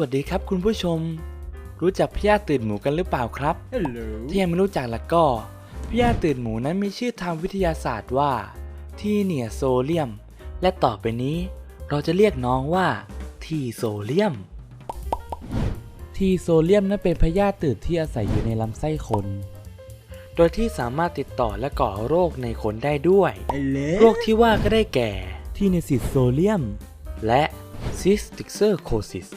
วัสดีครับคุณผู้ชม รู้จักพยาธิตื่นหมูกันหรือเปล่าครับ Hello ถ้ายังไม่รู้จักละก็พยาธิตื่นหมูนั้นมีชื่อทางวิทยาศาสตร์ว่า ทีเนียโซเลียม และต่อไปนี้ เราจะเรียกน้องว่า ทีโซเลียม ทีโซเลียมนั้นเป็นพยาธิตืดที่อาศัยอยู่ในลำไส้คน โดยที่สามารถติดต่อและก่อโรคในคนได้ด้วย Hello โรคที่ว่าก็ได้แก่ ทีเนซิสโซเลียม และซิสติกเซอร์โคซิส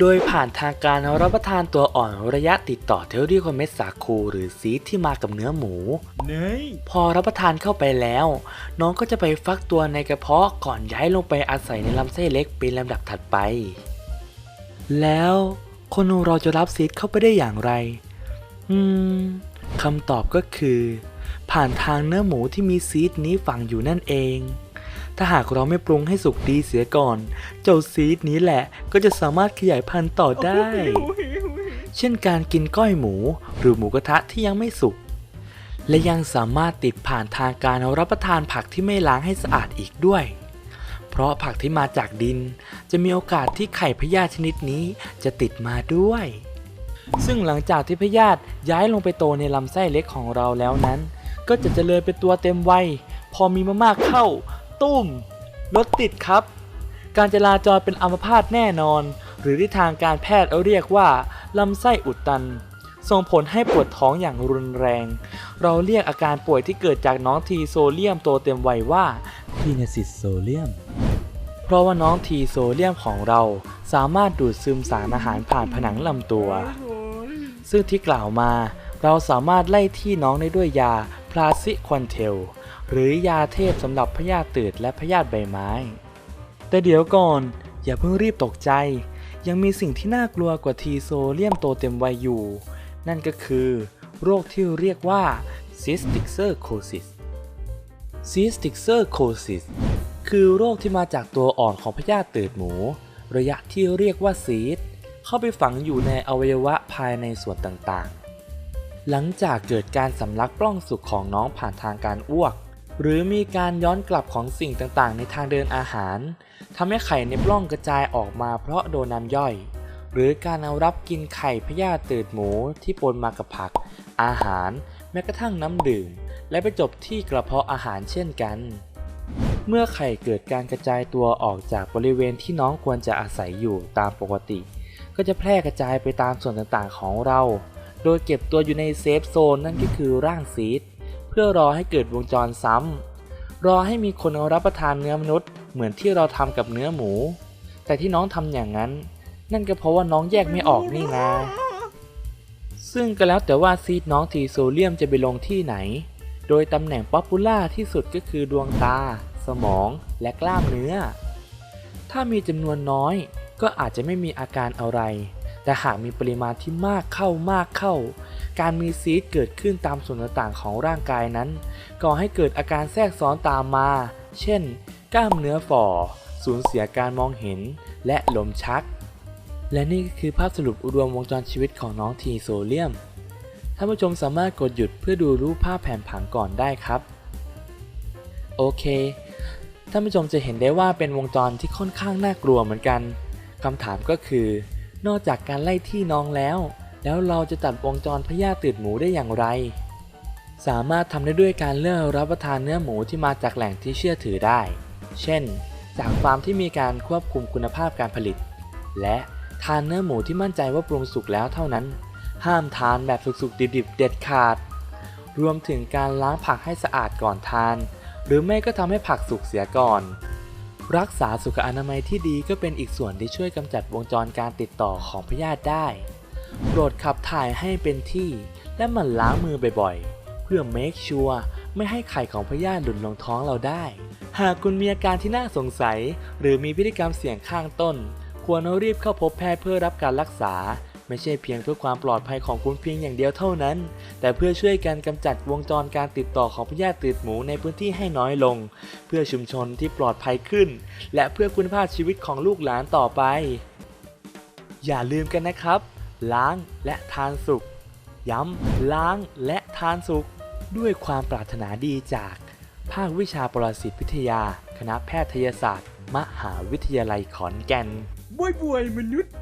โดยผ่านทางการรับประทานตัวอ่อนระยะติดต่อเทอรี่คอมเมสสาคูหรือซีสที่มากับเนื้อหมู เนยพอรับประทานเข้าไปแล้ว น้องก็จะไปฟักตัวในกระเพาะก่อนย้ายลงไปอาศัยในลำไส้เล็กเป็นลำดับถัดไป แล้วคนของเราจะรับซีสเข้าไปได้อย่างไร อืมคำตอบก็คือ ผ่านทางเนื้อหมูที่มีซีสนี้ฝังอยู่นั่นเอง ถ้าหากเราไม่ปรุงให้สุกดีเสียก่อน เจ้าซีสนี้แหละก็จะสามารถขยายพันธุ์ต่อได้ เช่นการกินก้อยหมู หรือหมูกระทะที่ยังไม่สุก และยังสามารถติดผ่านทางการรับประทานผักที่ไม่ล้างให้สะอาดอีกด้วย เพราะผักที่มาจากดิน จะมีโอกาสที่ไข่พยาธิชนิดนี้จะติดมาด้วย ซึ่งหลังจากที่พยาธิย้ายลงไปโตในลำไส้เล็กของเราแล้วนั้น ก็จะเจริญเป็นตัวเต็มวัยพอมีมามากเข้า ตุ้ม รถติดครับ การจราจรเป็นอัมพาตแน่นอน หรือที่ทางการแพทย์เรียกว่าลำไส้อุดตัน ส่งผลให้ปวดท้องอย่างรุนแรง เราเรียกอาการป่วยที่เกิดจากน้องทีโซเลียมโตเต็มวัยว่าทีเนซิสโซเลียม เพราะว่าน้องทีโซเลียมของเราสามารถดูดซึมสารอาหารผ่านผนังลำตัว ซึ่งที่กล่าวมาเราสามารถไล่ที่น้องได้ด้วยยา พลาซิควันเทล หรือยาเทพสำหรับพยาธิตืดและพยาธิใบไม้ แต่เดี๋ยวก่อน อย่าเพิ่งรีบตกใจ ยังมีสิ่งที่น่ากลัวกว่าทีโซเลียมโตเต็มวัยอยู่ นั่นก็คือ โรคที่เรียกว่า cystic cirrhosis cystic cirrhosis คือโรคที่มาจากตัวอ่อนของพยาธิตืดหมู ระยะที่เรียกว่าซีสเข้าไปฝังอยู่ในอวัยวะภายในส่วนต่าง หลังจากเกิดการสำลักปล้องสุกของน้องผ่านทางการอ้วก หรือมีการย้อนกลับของสิ่งต่างๆ ในทางเดินอาหารทำให้ไข่ในปล้องกระจายออกมาเพราะโดนน้ำย่อย หรือการเอารับกินไข่พยาธิตืดหมูที่ปนมากับผัก อาหาร แม้กระทั่งน้ำดื่ม และไปจบที่กระเพาะอาหารเช่นกัน เมื่อไข่เกิดการกระจายตัวออกจากบริเวณที่น้องควรจะอาศัยอยู่ตามปกติ ก็จะแพร่กระจายไปตามส่วนต่างๆของเรา โดยเก็บตัวอยู่ในเซฟโซนนั่นก็คือร่างซีดเพื่อรอให้เกิดวงจรซ้ำรอให้มีคนเอารับประทานเนื้อมนุษย์ เหมือนที่เราทำกับเนื้อหมู แต่ที่น้องทำอย่างนั้น นั่นก็เพราะว่าน้องแยกไม่ออกนี่นะ ซึ่งก็แล้วแต่ว่าซีดน้องทีโซเลียมจะไปลงที่ไหน โดยตำแหน่งป๊อปปูล่าที่สุดก็คือดวงตา สมองและกล้ามเนื้อ ถ้ามีจำนวนน้อยก็อาจจะไม่มีอาการอะไร แต่หากมีปริมาณที่มากเข้ามากเข้า การมีซีดเกิดขึ้นตามส่วนต่างๆของร่างกายนั้น ก่อให้เกิดอาการแทรกซ้อนตามมา เช่น กล้ามเนื้อฝ่อ สูญเสียการมองเห็น และลมชัก และนี่ก็คือภาพสรุปรวมวงจรชีวิตของน้องทีโซเลียม ท่านผู้ชมสามารถกดหยุดเพื่อดูรูปภาพแผนผังก่อนได้ครับ โอเค ท่านผู้ชมจะเห็นได้ว่าเป็นวงจรที่ค่อนข้างน่ากลัวเหมือนกันคำถามก็คือ นอกจากการไล่ที่น้องแล้ว แล้วเราจะตัดวงจรพยาธิตืดหมูได้อย่างไร สามารถทำได้ด้วยการเลือกรับประทานเนื้อหมูที่มาจากแหล่งที่เชื่อถือได้ เช่น จากฟาร์มที่มีการควบคุมคุณภาพการผลิต และทานเนื้อหมูที่มั่นใจว่าปรุงสุกแล้วเท่านั้น ห้ามทานแบบสุกๆดิบๆ เด็ดขาด รวมถึงการล้างผักให้สะอาดก่อนทาน หรือไม่ก็ทำให้ผักสุกเสียก่อน รักษาสุขอนามัยที่ดีก็เป็นอีกส่วนที่ช่วยกำจัดวงจรการติดต่อของพยาธิได้ โปรดขับถ่ายให้เป็นที่ และหมั่นล้างมือบ่อยๆ เพื่อ make sure ไม่ให้ไข่ของพยาธิหลุดลงท้องเราได้ หากคุณมีอาการที่น่าสงสัย หรือมีพฤติกรรมเสี่ยงข้างต้น ควรรีบเข้าพบแพทย์เพื่อรับการรักษา ไม่ใช่เพียงเพื่อความปลอดภัยของคุณเพียงอย่างเดียวเท่านั้น แต่เพื่อช่วยกันกำจัดวงจรการติดต่อของพยาธิตืดหมูในพื้นที่ให้น้อยลง เพื่อชุมชนที่ปลอดภัยขึ้น และเพื่อคุณภาพชีวิตของลูกหลานต่อไป อย่าลืมกันนะครับ ล้างและทานสุกย้ำล้างและทานสุกด้วยความปรารถนาดีจาก ภาควิชาปรสิตวิทยา คณะแพทยศาสตร์ มหาวิทยาลัยขอนแก่นบวยบวยมนุษย์